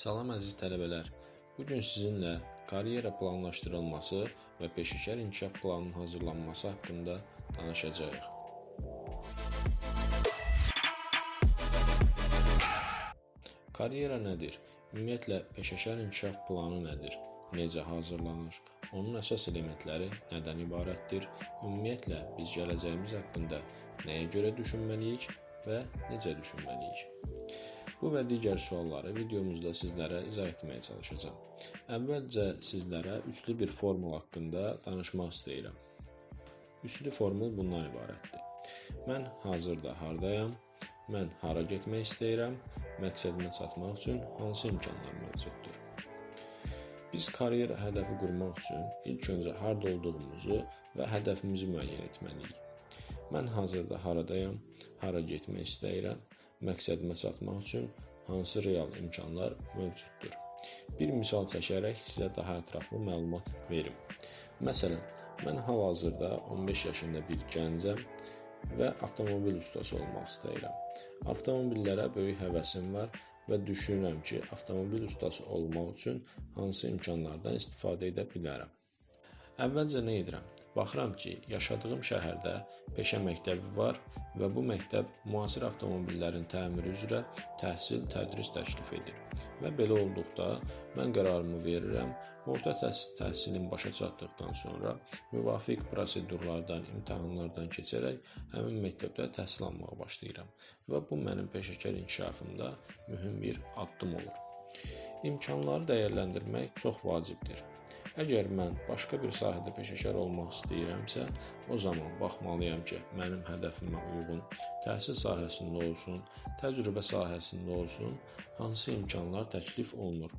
Salam əziz tələbələr. Bu gün sizinlə karyera planlaşdırılması və peşəkar inkişaf planının hazırlanması haqqında danışacağıq. Karyera nədir? Ümumiyyətlə peşəkar inkişaf planı nədir? Necə hazırlanır? Onun əsas elementləri nədən ibarətdir? Ümumiyyətlə biz gələcəyimiz haqqında nəyə görə düşünməliyik və necə düşünməliyik? Bu və digər sualları videomuzda sizlərə izah etməyə çalışacağam. Əvvəlcə sizlərə üçlü bir formul haqqında danışmaq istəyirəm. Üçlü formul bundan ibarətdir. Mən hazırda hardayam? Mən hara getmək istəyirəm? Məqsədimə çatmaq üçün hansı imkanlar mövcuddur? Biz karyera hədəfi qurmaq üçün ilk öncə harda olduğumuzu və hədəfimizi müəyyən etməliyik. Mən hazırda haradayam? Hara getmək istəyirəm? Məqsədimə çatmaq üçün hansı real imkanlar mövcuddur? Bir misal çəkərək sizə daha ətraflı məlumat verim. Məsələn, mən hal-hazırda 15 yaşında bir gəncəm və avtomobil ustası olmaq istəyirəm. Avtomobillərə böyük həvəsim var və düşünürəm ki, avtomobil ustası olmaq üçün hansı imkanlardan istifadə edə bilərəm. Əvvəlcə nə edirəm? Baxıram ki, yaşadığım şəhərdə peşə məktəbi var və bu məktəb müasir avtomobillərin təmiri üzrə təhsil, tədris təklif edir. Və belə olduqda mən qərarımı verirəm, orta təhsil təhsilim başa çatdıqdan sonra müvafiq prosedurlardan, imtahanlardan keçərək həmin məktəbdə təhsil almağa başlayıram və bu mənim peşəkar inkişafımda mühüm bir addım olur. İmkanları dəyərləndirmək çox vacibdir. Əgər mən başqa bir sahədə peşəkar olmaq istəyirəmsə, o zaman baxmalıyam ki, mənim hədəfimə uyğun təhsil sahəsində olsun, təcrübə sahəsində olsun, hansı imkanlar təklif olunur.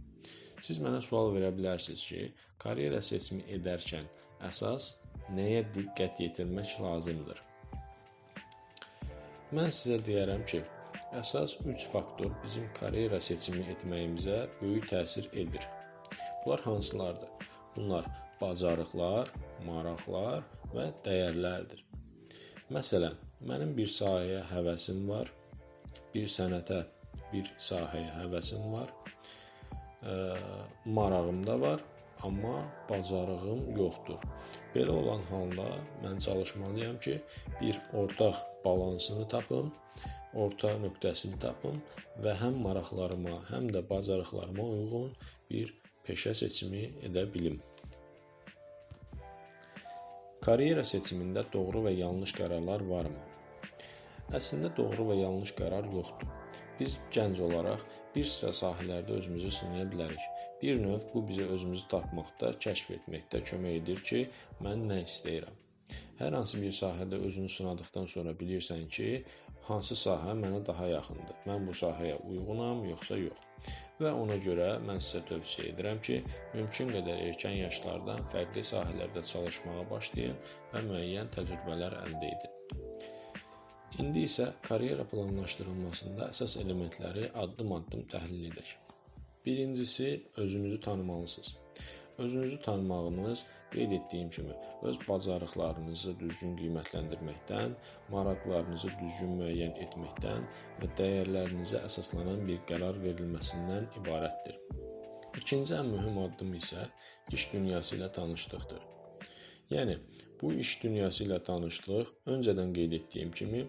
Siz mənə sual verə bilərsiniz ki, karyera seçimi edərkən əsas nəyə diqqət yetirmək lazımdır? Mən sizə deyərəm ki, əsas 3 faktor bizim karyera seçimi etməyimizə böyük təsir edir. Bunlar hansılardır? Bunlar bacarıqlar, maraqlar və dəyərlərdir. Məsələn, mənim bir sahəyə həvəsim var, bir sənətə, bir sahəyə həvəsim var, ə, marağım da var, amma bacarığım yoxdur. Belə olan halda mən çalışmalıyam ki, bir ortaq balansını tapım, orta nöqtəsini tapım və həm maraqlarıma, həm də bacarıqlarıma uyğun bir peşə seçimi edə bilim. Karyera seçimində doğru və yanlış qərarlar varmı? Əslində doğru və yanlış qərar yoxdur. Biz gənc olaraq bir sıra sahələrdə özümüzü sınaya bilərik. Bir növ bu bizə özümüzü tapmaqda, kəşf etməkdə kömək edir ki, mən nə istəyirəm. Hər hansı bir sahədə özünü sınadıqdan sonra bilirsən ki, hansı sahə mənə daha yaxındır. Mən bu sahəyə uyğunam, yoxsa yox. Və ona görə mən sizə tövsiyə edirəm ki, mümkün qədər erkən yaşlardan fərqli sahələrdə çalışmağa başlayın və müəyyən təcrübələr əldə edin. İndi isə karyera planlaşdırılmasında əsas elementləri addım-addım təhlil edək. Birincisi, özünüzü tanımalısınız. Özünüzü tanımağınız qeyd etdiyim kimi öz bacarıqlarınızı düzgün qiymətləndirməkdən, maraqlarınızı düzgün müəyyən etməkdən və dəyərlərinizə əsaslanan bir qərar verilməsindən ibarətdir. İkinci ən mühüm addım isə iş dünyası ilə tanışlıqdır. Yəni Bu iş dünyası ilə tanışlıq öncədən qeyd etdiyim kimi,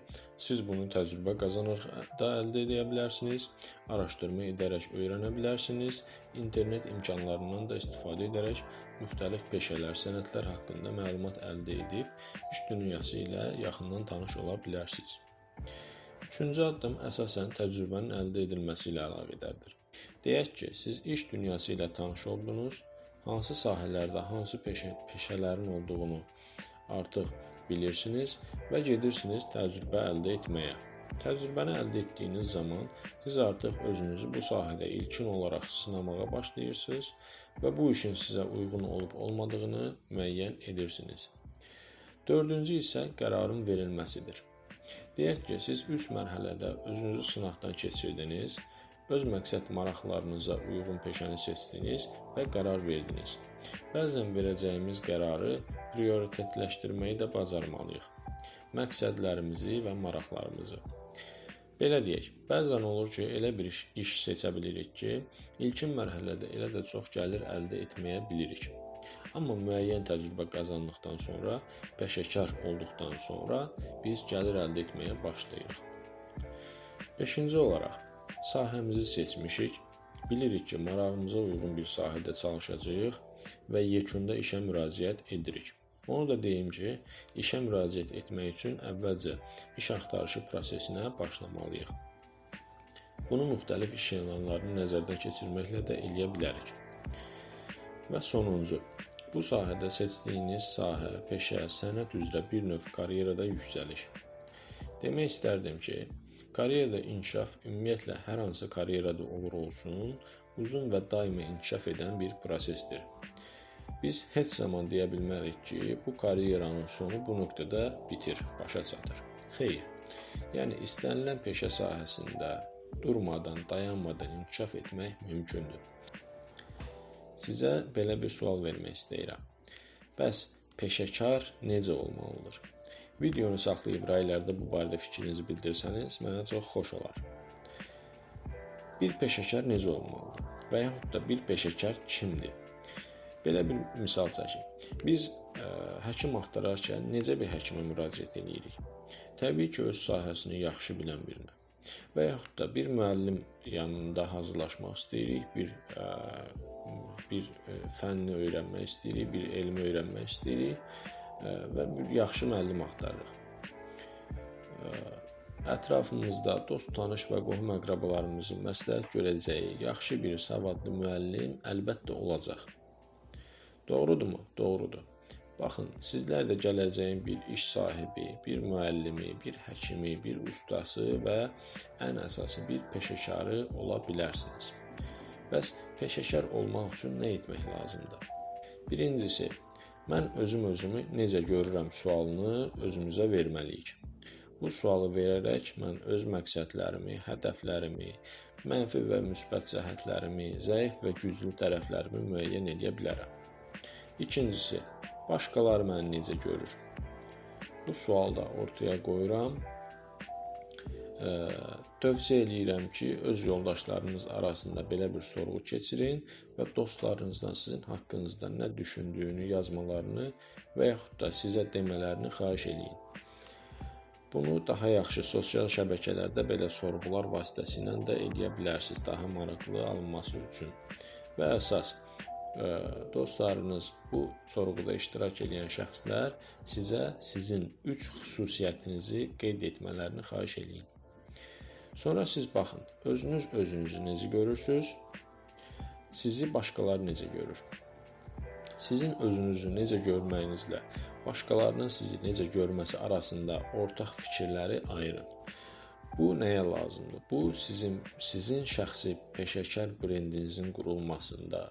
siz bunu təcrübə qazanaraq da əldə edə bilərsiniz, araşdırma edərək öyrənə bilərsiniz, internet imkanlarından da istifadə edərək müxtəlif peşələr, sənətlər haqqında məlumat əldə edib iş dünyası ilə yaxından tanış ola bilərsiniz. Üçüncü addım əsasən təcrübənin əldə edilməsi ilə əlaqədardır. Deyək ki, siz iş dünyası ilə tanış oldunuz hansı sahələrdə hansı peşə, peşələrin olduğunu artıq bilirsiniz və gedirsiniz təcrübə əldə etməyə. Təcrübəni əldə etdiyiniz zaman siz artıq özünüzü bu sahədə ilkin olaraq sınamağa başlayırsınız və bu işin sizə uyğun olub-olmadığını müəyyən edirsiniz. Dördüncü isə qərarın verilməsidir. Deyək ki, siz 3 mərhələdə özünüzü sınaqdan keçirdiniz öz məqsəd maraqlarınıza uyğun peşəni seçdiniz və qərar verdiniz. Bəzən verəcəyimiz qərarı prioritetləşdirməyi də bacarmalıyıq. Məqsədlərimizi və maraqlarımızı. Belə deyək, bəzən olur ki, elə bir iş, iş seçə bilirik ki, ilkin mərhələdə elə də çox gəlir əldə etməyə bilirik. Amma müəyyən təcrübə qazandıqdan sonra, peşəkar olduqdan sonra biz gəlir əldə etməyə başlayırıq. 5-ci olaraq sahəmizi seçmişik. Bilirik ki, marağımıza uyğun bir sahədə çalışacağıq və yekunda işə müraciət edirik. Onu da deyim ki, işə müraciət etmək üçün əvvəlcə iş axtarışı prosesinə başlamalıyıq. Bunu müxtəlif iş elanlarını nəzərdən keçirməklə də eləyə bilərik. Və sonuncu, bu sahədə seçdiyiniz sahə, peşə, sənət üzrə bir növ karyerada yüksəliş. Demək istərdim ki, karyerada inkişaf ümumiyyətlə hər hansı karyerada olur olsun, uzun və daimi inkişaf edən bir prosesdir. Biz heç zaman deyə bilmərik ki, bu karyeranın sonu bu nöqtədə bitir, başa çatır. Xeyr. Yəni istənilən peşə sahəsində durmadan, dayanmadan inkişaf etmək mümkündür. Sizə belə bir sual vermək istəyirəm. Bəs peşəkar necə olmalıdır? Videonu saxlayıb raylarda bu barədə fikrinizi bildirsəniz, mənə çox xoş olar. Bir peşəkar necə olmalıdır? Və yaxud da bir peşəkar kimdir? Belə bir misal çəkək. Biz ə, həkim axtararkən necə bir həkimə müraciət edirik? Təbii ki, öz sahəsini yaxşı bilən birinə. Və yaxud da bir müəllim yanında hazırlaşmaq istəyirik, bir ə, bir fənni öyrənmək istəyirik, bir elmi öyrənmək istəyirik və bir yaxşı müəllim axtarırıq. Ətrafımızda dost, tanış və qohum-əqrabalarımızın məsləhət görəcəyi yaxşı bir savadlı müəllim əlbəttə olacaq. Doğrudurmu? Doğrudur. Baxın, sizlər də gələcəyin bir iş sahibi, bir müəllimi, bir həkimi, bir ustası və ən əsası bir peşəkarı ola bilərsiniz. Bəs peşəkar olmaq üçün nə etmək lazımdır? Birincisi, mən özüm özümü necə görürəm sualını özümüzə verməliyik. Bu sualı verərək mən öz məqsədlərimi, hədəflərimi, mənfi və müsbət cəhətlərimi, zəif və güclü tərəflərimi müəyyən edə bilərəm. İkincisi, başqaları məni necə görür? Bu sualı da ortaya qoyuram. Ə, tövsiyə eləyirəm ki, öz yoldaşlarınız arasında belə bir sorğu keçirin və dostlarınızdan sizin haqqınızda nə düşündüyünü yazmalarını və yaxud da sizə demələrini xahiş eləyin. Bunu daha yaxşı sosial şəbəkələrdə belə sorğular vasitəsilə də eləyə bilərsiniz, daha maraqlı alınması üçün. Və əsas dostlarınız, bu sorğuda iştirak edən şəxslər sizə sizin 3 xüsusiyyətinizi qeyd etmələrini xahiş eləyin. Sonra siz baxın, özünüz özünüzü necə görürsüz? Sizi başqaları necə görür? Sizin özünüzü necə görməyinizlə başqalarının sizi necə görməsi arasında ortaq fikirləri ayırın. Bu nəyə lazımdır? Bu sizin sizin şəxsi peşəkar brendinizin qurulmasında,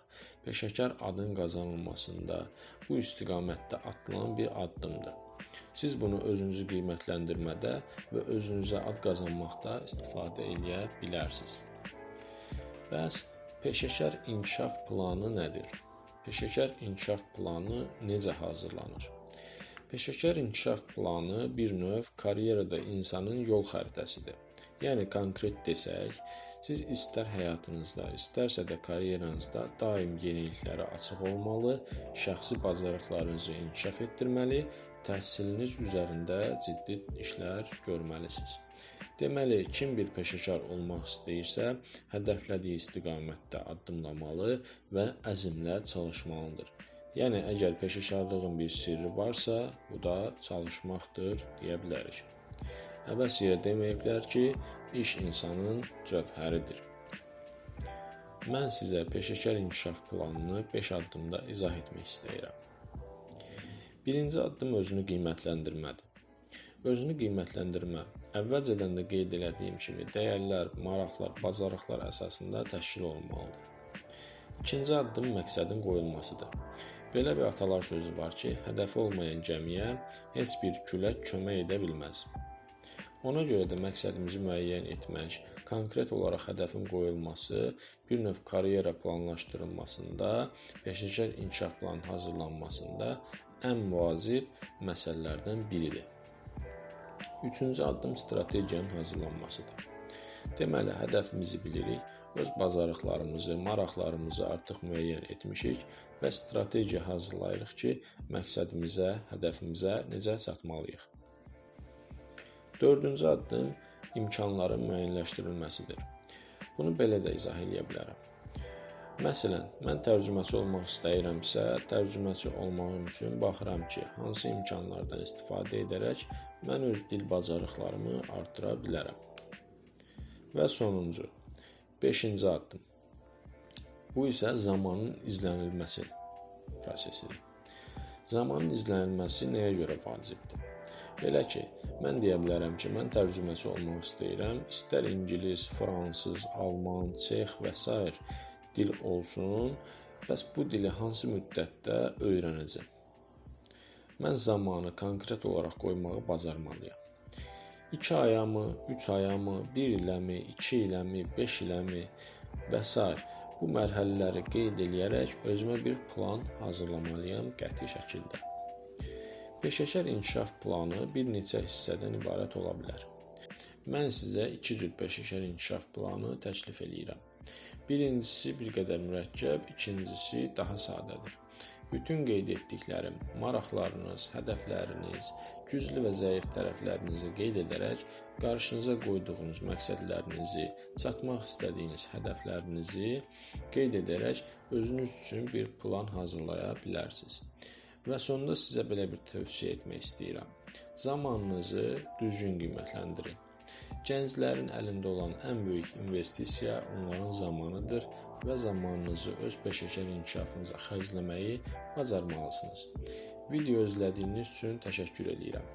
peşəkar adın qazanılmasında bu istiqamətdə atılan bir addımdır. Siz bunu özünüzü qiymətləndirmədə və özünüzə ad qazanmaqda istifadə edə bilərsiniz. Bəs peşəkar inkişaf planı nədir? Peşəkar inkişaf planı necə hazırlanır? Peşəkar inkişaf planı bir növ karyerada insanın yol xəritəsidir. Yəni konkret desək, siz istər həyatınızda, istərsə də karyeranızda daim yeniliklərə açıq olmalı, şəxsi bacarıqlarınızı inkişaf etdirməli, təhsiliniz üzərində ciddi işlər görməlisiniz. Deməli, kim bir peşəkar olmaq istəyirsə, hədəflədiyi istiqamətdə addımlamalı və əzmlə çalışmalıdır. Yəni əgər peşəkarlığın bir sirri varsa, bu da çalışmaqdır deyə bilərik. Əbəs yerə deməyiblər ki, iş insanın cövhəridir. Mən sizə peşəkar inkişaf planını 5 addımda izah etmək istəyirəm. Birinci addım özünü qiymətləndirmədir. Özünü qiymətləndirmə əvvəlcədən də qeyd etdiyim kimi dəyərlər, maraqlar, bacarıqlar əsasında təşkil olunmalıdır. İkinci addım məqsədin qoyulmasıdır. Belə bir atalar sözü var ki, hədəfi olmayan gəmiyə heç bir külək kömək edə bilməz. Ona görə də məqsədimizi müəyyən etmək, konkret olaraq hədəfin qoyulması, bir növ karyera planlaşdırılmasında, peşəkar inkişaf planı hazırlanmasında ən vacib məsələlərdən biridir. Üçüncü addım strategiyanın hazırlanmasıdır. Deməli, hədəfimizi bilirik, öz bacarıqlarımızı, maraqlarımızı artıq müəyyən etmişik və strategiya hazırlayırıq ki, məqsədimizə, hədəfimizə necə çatmalıyıq. Dördüncü addım imkanların müəyyənləşdirilməsidir. Bunu belə də izah edə bilərəm. Məsələn, mən tərcüməçi olmaq istəyirəmsə, tərcüməçi olmağım üçün baxıram ki, hansı imkanlardan istifadə edərək mən öz dil bacarıqlarımı artıra bilərəm. Və sonuncu, 5-ci addım. Bu isə zamanın izlənilməsi prosesidir. Zamanın izlənilməsi nəyə görə vacibdir? Belə ki, mən deyə bilərəm ki, mən tərcüməçi olmaq istəyirəm, istər ingilis, fransız, alman, çex və s dil olsun, bəs bu dili hansı müddətdə öyrənəcəm? Mən zamanı konkret olaraq qoymağı bacarmalıyam. 2 ayamı, 3 ayamı, 1 illəmi, 2 illəmi, 5 illəmi və s. bu mərhələləri qeyd eləyərək özümə bir plan hazırlamalıyam qəti şəkildə. Peşəkar inkişaf planı bir neçə hissədən ibarət ola bilər. Mən sizə 2 cür peşəkar inkişaf planı təklif eləyirəm. Birincisi bir qədər mürəkkəb, ikincisi daha sadədir. Bütün qeyd etdiklərim maraqlarınız, hədəfləriniz, güclü və zəif tərəflərinizi qeyd edərək qarşınıza qoyduğunuz məqsədlərinizi, çatmaq istədiyiniz hədəflərinizi qeyd edərək özünüz üçün bir plan hazırlaya bilərsiniz. Və sonda sizə belə bir tövsiyə etmək istəyirəm. Zamanınızı düzgün qiymətləndirin. Gənclərin əlində olan ən böyük investisiya onların zamanıdır və zamanınızı öz peşəkar inkişafınıza xərcləməyi bacarmalısınız. Video izlədiyiniz üçün təşəkkür edirəm.